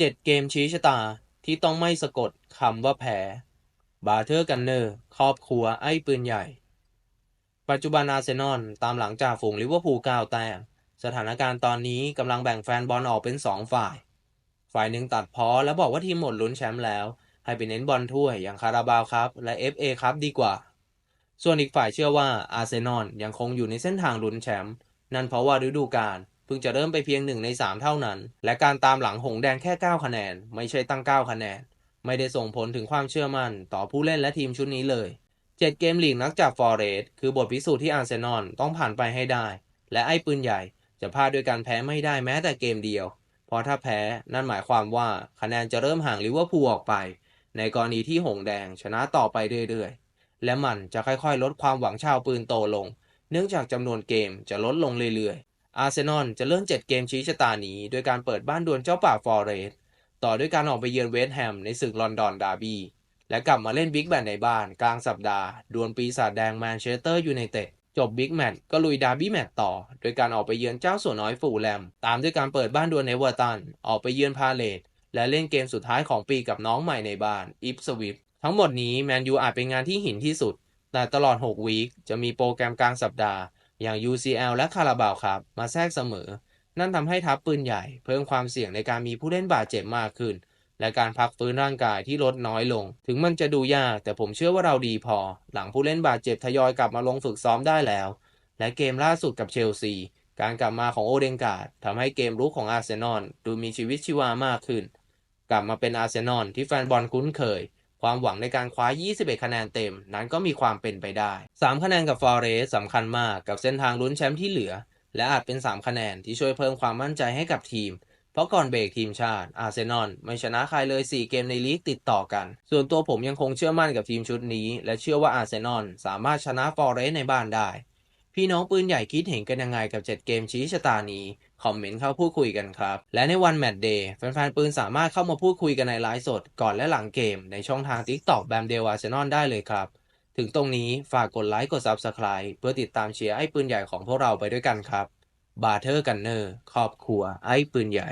เจ็ดเกมชี้ชะตาที่ต้องไม่สะกดคำว่าแพ้บาเทอร์กันเนอร์ ครอบครัวไอ้ปืนใหญ่ ปัจจุบันอาร์เซนอลตามหลังจากฝูงลิเวอร์พูล9แต้มสถานการณ์ตอนนี้กำลังแบ่งแฟนบอลออกเป็น 2 ฝ่าย ฝ่ายหนึ่งตัดพ้อและบอกว่าทีมหมดลุ้นแชมป์แล้ว ให้ไปเน้นบอลถ้วยอย่างคาราบาวครับ และ FA ครับดีกว่า ส่วนอีกฝ่ายเชื่อว่าอาร์เซนอลยังคงอยู่ในเส้นทางลุ้นแชมป์นั่นเพราะว่าฤดูกาล เพิ่งจะเริ่มไปเพียงหนึ่งใน 3 เท่านั้น และการตามหลังหงแดงแค่ 9 คะแนน ไม่ใช่ตั้ง 9 คะแนน ไม่ได้ส่งผลถึงความเชื่อมั่น ต่อผู้เล่นและทีมชุดนี้เลย 7 เกมลีกนักจากฟอร์เรสต์คือบทพิสูจน์ที่อาร์เซนอลต้องผ่านไปให้ได้ และไอ้ปืนใหญ่จะพลาดด้วยการแพ้ไม่ได้แม้แต่เกมเดียว เพราะถ้าแพ้นั่นหมายความว่าคะแนนจะเริ่มห่างลิเวอร์พูลออกไป ในกรณีที่หงแดงชนะต่อไปเรื่อยๆ และมันจะค่อยๆ ลดความหวังชาวปืนโตลง เนื่องจากจำนวนเกมจะลดลงเรื่อยๆ อาร์เซนอลจะเริ่ม7เกมชี้ชะตานี้โดยการเปิดบ้านดวลเจ้าป่าฟอร์เรสต์ต่อด้วยการออกไปเยือนเวสต์แฮมในศึกลอนดอนดาร์บี้และกลับมาเล่นบิ๊กแมตช์ในบ้านกลางสัปดาห์ ดวลปีศาจแดงแมนเชสเตอร์ยูไนเต็ดจบบิ๊กแมตช์ก็ลุยดาร์บี้แมตช์ต่อ โดยการออกไปเยือนเจ้าสัวน้อยฟูแลม ตามด้วยการเปิดบ้านดวลเอเวอร์ตัน ออกไปเยือนพาเลตและเล่นเกมสุดท้ายของปีกับน้องใหม่ในบ้านอิฟสวิฟทั้งหมดนี้แมนยูอาจเป็นงานที่หินที่สุด แต่ตลอด 6 วีคจะมีโปรแกรมกลางสัปดาห์ อย่าง UCL และคาราบาวครับมาแทรกเสมอ นั่นทำให้ทัพปืนใหญ่ เพิ่มความเสี่ยงในการมีผู้เล่นบาดเจ็บมากขึ้น และการพักฟื้นร่างกายที่ลดน้อยลง ถึงมันจะดูยาก แต่ผมเชื่อว่าเราดีพอ หลังผู้เล่นบาดเจ็บทยอยกลับมาลงฝึกซ้อมได้แล้ว และเกมล่าสุดกับเชลซีการกลับมาของโอเดนการ์ดทำให้เกมรุกของอาร์เซนอลดูมีชีวิตชีวามากขึ้น กลับมาเป็นอาร์เซนอลที่แฟนบอลคุ้นเคย ความหวังในการคว้า 21 คะแนนเต็ม นั้นก็มีความเป็นไปได้ 3 คะแนนกับฟอร์เรสสำคัญมากกับเส้นทางลุ้นแชมป์ที่เหลือ และอาจเป็น 3 คะแนนที่ช่วยเพิ่มความมั่นใจให้กับทีม เพราะก่อนเบรกทีมชาติ อาร์เซนอลไม่ชนะใครเลย 4 เกมในลีกติดต่อกัน ส่วนตัวผมยังคงเชื่อมั่นกับทีมชุดนี้ และเชื่อว่าอาร์เซนอลสามารถชนะฟอร์เรสในบ้านได้ พี่น้องปืนใหญ่คิดเห็นกันยังไงกับ 7 เกมชี้ชะตานี้ คอมเมนต์เข้าพูดคุยกันครับ และในวันแมตช์เดย์แฟนๆปืนสามารถเข้ามาพูดคุยกันในไลฟ์สดก่อนและหลังเกมในช่องทาง TikTok แบมเดวอาร์เซนอนได้เลยครับ ถึงตรงนี้ฝากกดไลค์กด Subscribe เพื่อติดตามเชียร์ไอ้ปืนใหญ่ของพวกเราไปด้วยกันครับบาเทอร์กันเนอร์ครอบครัวไอ้ปืนใหญ่